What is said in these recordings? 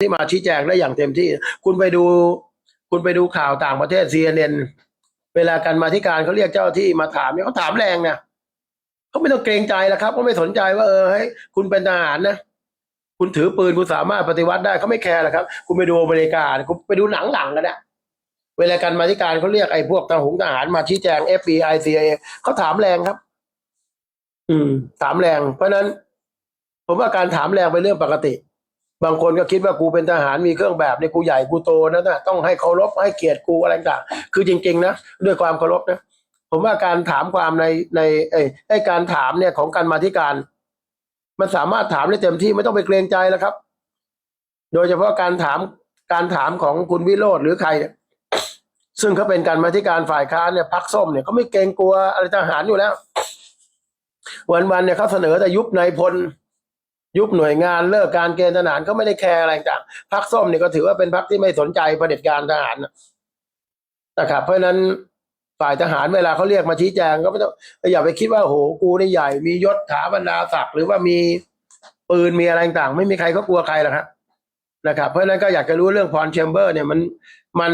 ที่มาชี้แจงได้อย่างเต็มที่ คุณไปดู คุณไปดูข่าวต่างประเทศ CNN เวลากันมาที่การเขาเรียกเจ้าที่มาถามเนี่ยเขาถามแรงนะเขาไม่ต้องเกรงใจแล้วครับเขาไม่สนใจว่าเออให้คุณเป็นทหารนะคุณถือปืนคุณสามารถปฏิวัติได้เขาไม่แคร์หรอกครับ คุณไปดูอเมริกาคุณไปดูหนังหลังกันนะเวลากันมาที่การเขาเรียกไอ้พวกทหารทหารมาชี้แจง FBI CIA เขาถามแรงครับ อืม ถามแรง เพราะฉะนั้น ผมว่าการถามแรงเป็นเรื่องปกติ บางคนก็คิดว่ากูเป็นทหารมีเครื่องแบบเนี่ยกูใหญ่กูโตนะนะต้องให้เคารพให้เกียรติกูอะไรต่างคือจริง ๆ นะด้วยความเคารพนะผมว่าการถามความในในไอ้ไอ้การถามเนี่ยของการมาธิการ มันสามารถถามได้เต็มที่ไม่ต้องไปเกรงใจแล้วครับ โดยเฉพาะการถามการถามของคุณวิโรธหรือใครเนี่ยซึ่งเขาเป็นการมาธิการฝ่ายค้านเนี่ยพักส้มเนี่ยเขาไม่เกรงกลัวอะไรทหารอยู่แล้ว วันๆเนี่ยเขาเสนอแต่ยุบนายพล ยุบหน่วยงานเลิกการเกณฑ์ทหารเขาไม่ได้แคร์อะไรต่างพรรคส้มเนี่ยก็ถือว่าเป็นพรรคที่ไม่สนใจเผด็จการทหารนะนะครับเพราะฉะนั้นฝ่ายทหารเวลาเขาเรียกมาชี้แจงก็ไม่ต้องอย่าไปคิดว่าโหกูนี่ใหญ่ มียศถาบรรดาศักดิ์หรือว่ามีปืนมีอะไรต่างไม่มีใครเขากลัวใครหรอกครับนะครับ เพราะฉะนั้นก็อยากจะรู้เรื่องพรแชมเบอร์เนี่ยมันมัน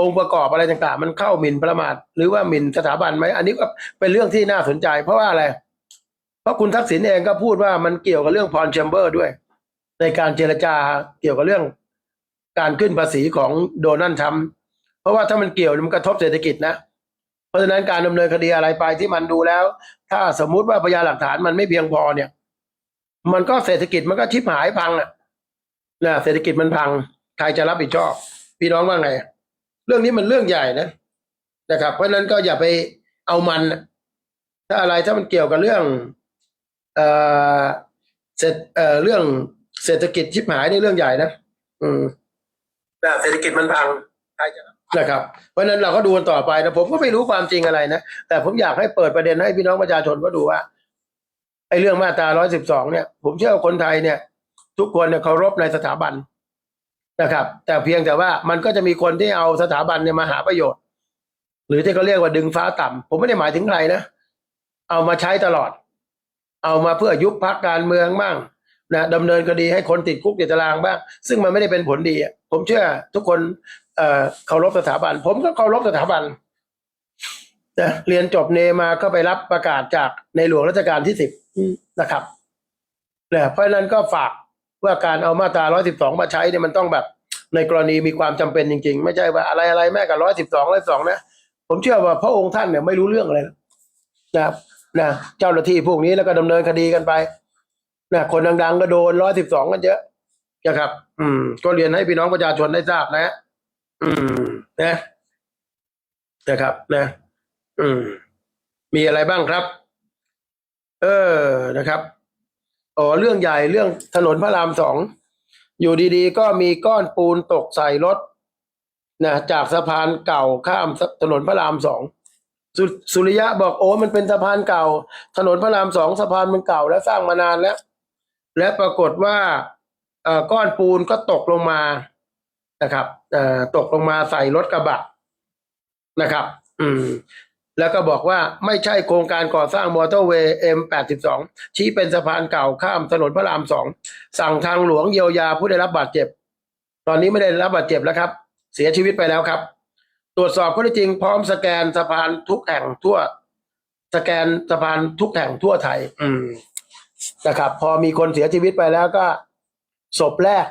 องค์ประกอบอะไรต่างๆ มันเข้าหมิ่นประมาทหรือว่าหมิ่นสถาบันไหมอันนี้ก็เป็นเรื่องที่น่าสนใจ เพราะว่าอะไร เพราะคุณทักษิณเองก็พูดว่ามันเกี่ยวกับเรื่องพรแชมเบอร์ด้วย ในการเจรจาเกี่ยวกับเรื่องการขึ้นภาษีของโดนัลด์ทรัมป์เพราะว่าถ้ามันเกี่ยวมันกระทบเศรษฐกิจนะ เพราะฉะนั้นการดำเนินคดีอะไรไปที่มันดูแล้ว ถ้าสมมุติว่าพยานหลักฐานมันไม่เพียงพอเนี่ย มันก็เศรษฐกิจมันก็ชิบหายพังอะนะเศรษฐกิจมันพังใครจะรับผิดชอบ พี่น้องว่าไง เรื่องนี้มันเรื่องใหญ่นะนะครับ เพราะฉะนั้นก็อย่าไปเอามัน ถ้าอะไรถ้ามันเกี่ยวกับเรื่อง เอ่อเศรษฐเอ่อเรื่องเศรษฐกิจชิบหายนี่เรื่องใหญ่นะอืมแต่เศรษฐกิจมันพังใครจะรับนะครับ เพราะฉะนั้นเราก็ดูกันต่อไปนะผมก็ไม่รู้ความจริงอะไรนะแต่ผมอยากให้เปิดประเด็นให้พี่น้องประชาชนก็ดูว่าไอ้เรื่องมาตราร้อยสิบสองเนี่ย ผมเชื่อว่าคนไทยเนี่ย ทุกคนเนี่ยเคารพในสถาบันนะครับ แต่เพียงแต่ว่ามันก็จะมีคนที่เอาสถาบันเนี่ยมาหาประโยชน์ หรือที่เขาเรียกว่าดึงฟ้าต่ำผมไม่ได้หมายถึงใครนะเอามาใช้ตลอด เอามาเพื่อยุบพักการเมืองบ้างนะดำเนินคดีให้คนติดคุกติดตารางบ้าง ซึ่งมันไม่ได้เป็นผลดี ผมเชื่อทุกคนเอ่อเคารพสถาบัน ผมก็เคารพสถาบันนะเรียนจบเนมาก็ไปรับประกาศจากในหลวงรัชกาลที่สิบนะครับนะเพราะนั้นก็ฝากว่าการเอามาตราร้อยสิบสองมาใช้เนี่ยมันต้องแบบ ในกรณีมีความจำเป็นจริง ๆ ไม่ใช่ว่าอะไรอะไรแม่กับร้อยสิบสองร้อยสองนะผมเชื่อว่าพระองค์ท่านเนี่ยไม่รู้เรื่องอะไรนะครับ นะเจ้าหน้าที่พวกนี้แล้วก็ดำเนินคดีกันไปนะคนดังๆก็โดนร้อยสิบสองกันเยอะนะครับ อืม ก็เรียนให้พี่น้องประชาชนได้ทราบนะอืม นะนะครับ นะ อืม มีอะไรบ้างครับ เออนะครับอ๋อเรื่องใหญ่เรื่องถนนพระรามสองอยู่ดีๆ ก็มีก้อนปูนตกใส่รถนะจากสะพานเก่าข้ามถนนพระรามสอง สสุริยะบอกโอ้มันเป็นสะพานเก่า ถนนพระรามสองสะพานมันเก่า แล้วสร้างมานานแล้ว และปรากฏว่าเอ่อก้อนปูนก็ตกลงมานะครับเอ่อตกลงมาใส่รถกระบะนะครับ อืม แล้วก็บอกว่าไม่ใช่โครงการก่อสร้างมอเตอร์เวย์ M82 ชี้เป็นสะพานเก่าข้ามถนนพระรามสองสั่งทางหลวงเยียวยาผู้ได้รับบาดเจ็บ ตอนนี้ไม่ได้รับบาดเจ็บแล้วครับ เสียชีวิตไปแล้วครับ ตรวจสอบข้อเท็จจริงพร้อมสแกนสะพานทุกแห่งทั่ว สแกนสะพานทุกแห่งทั่วไทย อืมนะครับ พอมีคนเสียชีวิตไปแล้วก็ศพแรก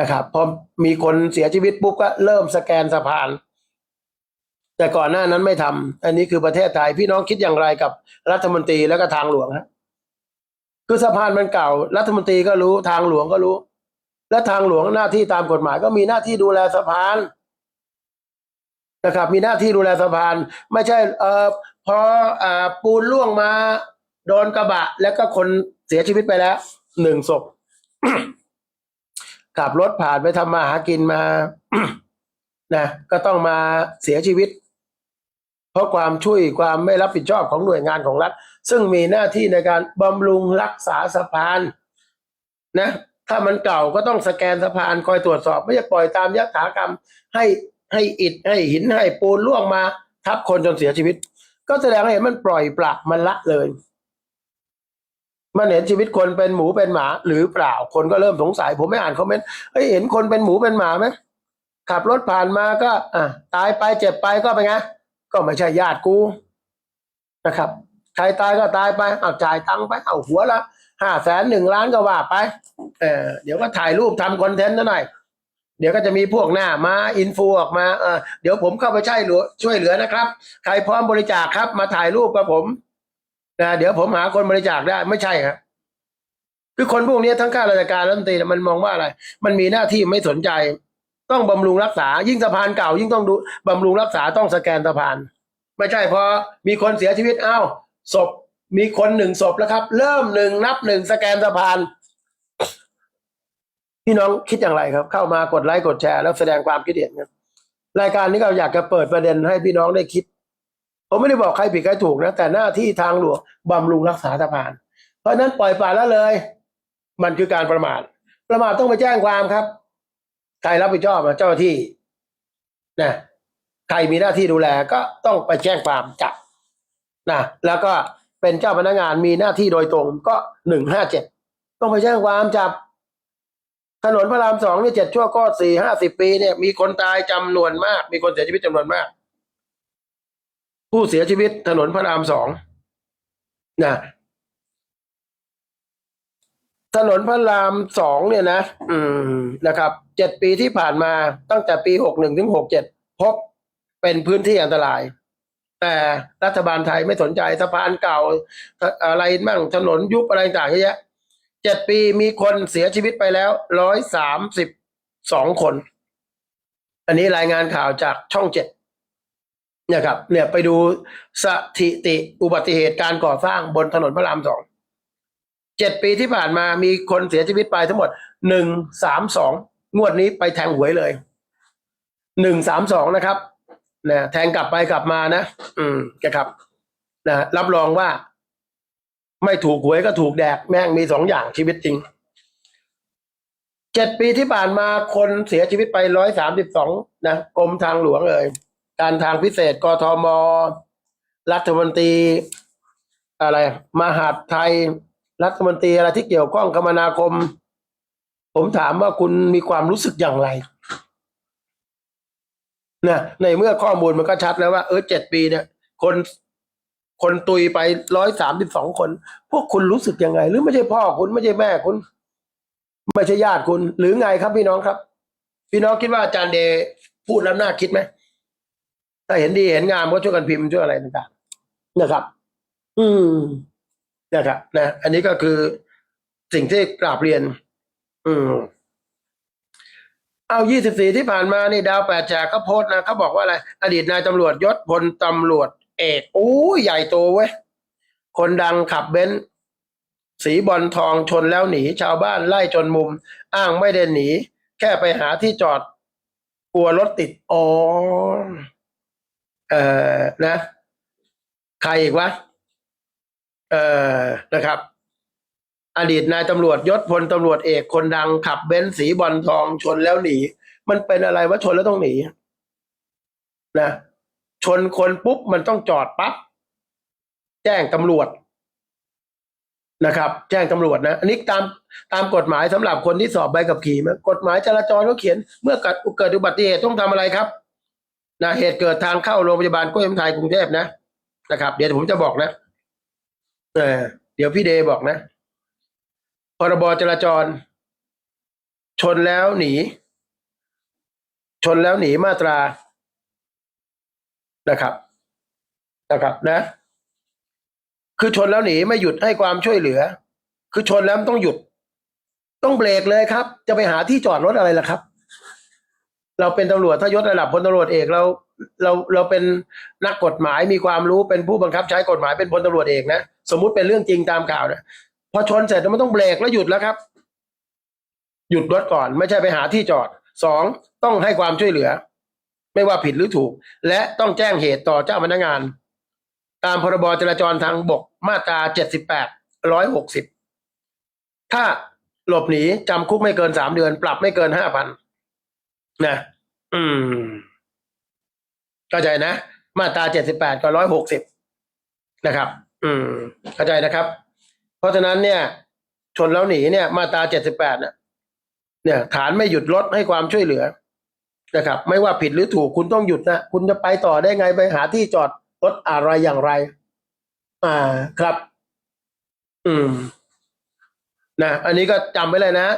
นะครับ พอมีคนเสียชีวิตปุ๊บก็เริ่มสแกนสะพาน แต่ก่อนหน้านั้นไม่ทำอันนี้คือประเทศไทยพี่น้องคิดอย่างไรกับรัฐมนตรีแล้วก็ทางหลวงฮะคือสะพานมันเก่า รัฐมนตรีก็รู้ทางหลวงก็รู้ และทางหลวงหน้าที่ตามกฎหมายก็มีหน้าที่ดูแลสะพาน นะครับ มีหน้าที่ดูแลสะพาน ไม่ใช่เอ่อพออ่าปูนล่วงมา โดนกระบะ แล้วก็คนเสียชีวิตไปแล้วหนึ่งศพ ขับรถผ่านไปทำมาหากินมา นะก็ต้องมาเสียชีวิต เพราะความช่วยความไม่รับผิดชอบของหน่วยงานของรัฐ ซึ่งมีหน้าที่ในการบำรุงรักษาสะพาน นะถ้ามันเก่าก็ต้องสแกนสะพานคอยตรวจสอบ ไม่ใช่ปล่อยตามยถากรรมให้ ให้อิฐให้หินให้ปูนล่วงมา ทับคนจนเสียชีวิต ก็แสดงให้เห็นมันปล่อยปละมันละเลย มันเห็นชีวิตคนเป็นหมูเป็นหมา หรือเปล่าคนก็เริ่มสงสัย ผมไม่อ่านคอมเมนต์เฮ้ยเห็นคนเป็นหมูเป็นหมาไหมขับรถผ่านมาก็อะตายไปเจ็บไปก็เป็นไงก็ไม่ใช่ญาติกูนะครับใครตายก็ตายไปเอาจ่ายตังค์ไปเอาหัวละห้าแสนหนึ่งล้านก็ว่าไปเออเดี๋ยวก็ถ่ายรูปทำคอนเทนต์ซะหน่อย เดี๋ยวก็จะมีพวกหน้ามาอินฟูออกมาเออเดี๋ยวผมเข้าไปช่วยเหลือช่วยเหลือนะครับ ใครพร้อมบริจาคครับ มาถ่ายรูปกับผมนะเดี๋ยวผมหาคนบริจาคได้ไม่ใช่ครับคือคนพวกนี้ทั้งข้าราชการรัฐมนตรีมันมองว่าอะไร มันมีหน้าที่ไม่สนใจ ต้องบำรุงรักษา ยิ่งสะพานเก่า ยิ่งต้องดูบำรุงรักษาต้องสแกนสะพาน ไม่ใช่พอมีคนเสียชีวิตอ้าวศพมีคนหนึ่งศพแล้วครับ เริ่มหนึ่งนับหนึ่งสแกนสะพาน พี่น้องคิดอย่างไรครับ เข้ามากดไลค์กดแชร์แล้วแสดงความคิดเห็นครับรายการนี้เราอยากจะเปิดประเด็นให้พี่น้องได้คิด ผมไม่ได้บอกใครผิดใครถูกนะ แต่หน้าที่ทางหลวงบำรุงรักษาสะพาน เพราะนั้นปล่อยปละละเลย มันคือการประมาท ประมาทต้องไปแจ้งความครับ ใครรับผิดชอบเจ้าหน้าที่นะใครมีหน้าที่ดูแลก็ต้องไปแจ้งความจับนะแล้วก็เป็นเจ้าพนักงานมีหน้าที่โดยตรงก็หนึ่งห้าเจ็ดต้องไปแจ้งความจับ ถนนพระรามสองเนี่ยเจ็ดชั่วก็สี่ห้าสิบปีเนี่ยมีคนตายจำนวนมาก มีคนเสียชีวิตจำนวนมาก ผู้เสียชีวิตถนนพระรามสองนะถนนพระรามสองเนี่ยนะ อืมนะครับเจ็ดปีที่ผ่านมาตั้งแต่ปีหกหนึ่งถึงหกเจ็ดพบเป็นพื้นที่อันตราย แต่รัฐบาลไทยไม่สนใจสะพานเก่าอะไรมั่งถนนยุบอะไรต่างเยอะแยะ เจ็ดปีมีคนเสียชีวิตไปแล้วร้อยสามสิบสองคน อันนี้รายงานข่าวจากช่องเจ็ดเนี่ยครับ เนี่ยไปดูสถิติอุบัติเหตุการก่อสร้างบนถนนพระรามสองเจ็ดปีที่ผ่านมามีคนเสียชีวิตไปทั้งหมดหนึ่งสามสองงวดนี้ไปแทงหวยเลยหนึ่งสามสองนะครับนะแทงกลับไปกลับมานะ อืมครับนะรับรองว่า ไม่ถูกหวยก็ถูกแดกแม่งมีสองอย่างชีวิตจริง เจ็ดปีที่ผ่านมาคนเสียชีวิตไปร้อยสามสิบสองนะกรมทางหลวงเลยการทางพิเศษกทม รัฐมนตรี อะไร มหาดไทย รัฐมนตรีอะไรที่เกี่ยวข้องคมนาคม ผมถามว่าคุณมีความรู้สึกอย่างไรนะในเมื่อข้อมูลมันก็ชัดแล้วว่าเออเจ็ดปีเนี่ย คน คนตุยไปร้อยสามสิบสองคน พวกคุณรู้สึกยังไง หรือไม่ใช่พ่อคุณไม่ใช่แม่คุณ ไม่ใช่ญาติคุณ หรือไงครับพี่น้องครับ พี่น้องคิดว่าอาจารย์เดพูดแล้วน่าคิดไหมถ้าเห็นดีเห็นงามก็ช่วยกันพิมพ์ช่วยอะไรต่างๆนะครับ อืมนะครับนะ อันนี้ก็คือสิ่งที่กราบเรียน อืมเอายี่สิบสี่ที่ผ่านมานี่ดาวแปดแฉกก็โพสต์นะเขาบอกว่าอะไร อดีตนายตำรวจยศพลตำรวจ เอกโอ้ยใหญ่โตเว้ย คนดังขับเบนซ์สีบอลทองชนแล้วหนีชาวบ้านไล่จนมุม อ้างไม่ได้หนี แค่ไปหาที่จอด กลัวรถติดอ๋อเออนะ ใครอีกวะเออนะครับ อดีตนายตำรวจยศพลตำรวจเอกคนดังขับเบนซ์สีบอลทองชนแล้วหนี มันเป็นอะไรวะชนแล้วต้องหนี นะ ชนคนปุ๊บมันต้องจอดปั๊บแจ้งตำรวจนะครับ แจ้งตำรวจนะ อันนี้ตามตามกฎหมายสำหรับคนที่สอบใบขับขี่มกฎหมายจราจรเขาเขียน เมื่อเกิดเกิดอุบัติเหตุต้องทำอะไรครับนะเหตุเกิดทางเข้าโรงพยาบาลกล้ยไทยกรุงเทพนะนะครับ เดี๋ยวผมจะบอกนะเออเดี๋ยวพี่เดย์บอกนะพรบจราจร ชนแล้วหนี ชนแล้วหนีมาตรา นะครับนะครับนะ คือชนแล้วหนีไม่หยุดให้ความช่วยเหลือ คือชนแล้วมันต้องหยุด ต้องเบรกเลยครับ จะไปหาที่จอดรถอะไรล่ะครับ เราเป็นตำรวจถ้ายศระดับพลตำรวจเอกเรา เราเราเป็นนักกฎหมายมีความรู้เป็นผู้บังคับใช้กฎหมายเป็นพลตำรวจเอกนะสมมุติเป็นเรื่องจริงตามข่าวนะพอชนเสร็จมันต้องเบรกแล้วหยุดแล้วครับ หยุดรถก่อน ไม่ใช่ไปหาที่จอดสองต้องให้ความช่วยเหลือ ไม่ว่าผิดหรือถูก และต้องแจ้งเหตุต่อเจ้าพนักงาน ตามพรบจราจรทางบกมาตราเจ็ดสิบแปดร้อยหกสิบถ้าหลบหนีจำคุกไม่เกินสามเดือน ปรับไม่เกินห้าพันนะ อืมเข้าใจนะ มาตราเจ็ดสิบแปดกับร้อยหกสิบนะครับ อืม เข้าใจนะครับ เพราะฉะนั้นเนี่ย ชนแล้วหนีเนี่ย มาตราเจ็ดสิบแปดเนี่ยเนี่ยฐานไม่หยุดรถให้ความช่วยเหลือ นะครับไม่ว่าผิดหรือถูกคุณต้องหยุดนะ คุณจะไปต่อได้ไงไปหาที่จอดรถอะไรอย่างไร อ่าครับ อืมนะอันนี้ก็จำไว้เลยนะ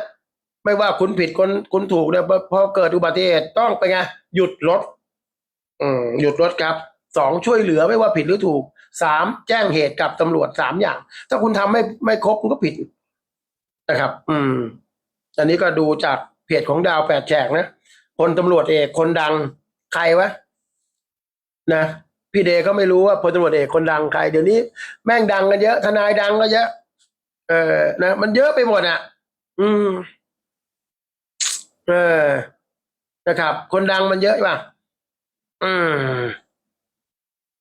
ไม่ว่าคุณผิดคนคุณถูกเนี่ยพอเกิดอุบัติเหตุต้องไปไงหยุดรถ อืมหยุดรถครับสองช่วยเหลือไม่ว่าผิดหรือถูกสามแจ้งเหตุกับตำรวจสามอย่าง ถ้าคุณทำไม่ไม่ครบคุณก็ผิดนะครับ อืม อันนี้ก็ดูจากเพจของดาวแปดแฉกนะ คนตำรวจเอกคนดังใครวะนะพี่เดก็ไม่รู้ว่าพลตำรวจเอกคนดังใคร เดี๋ยวนี้แม่งดังกันเยอะ ทนายดังก็เยอะ เออนะมันเยอะไปหมดอะ อืม เออนะครับ คนดังมันเยอะป่ะอืม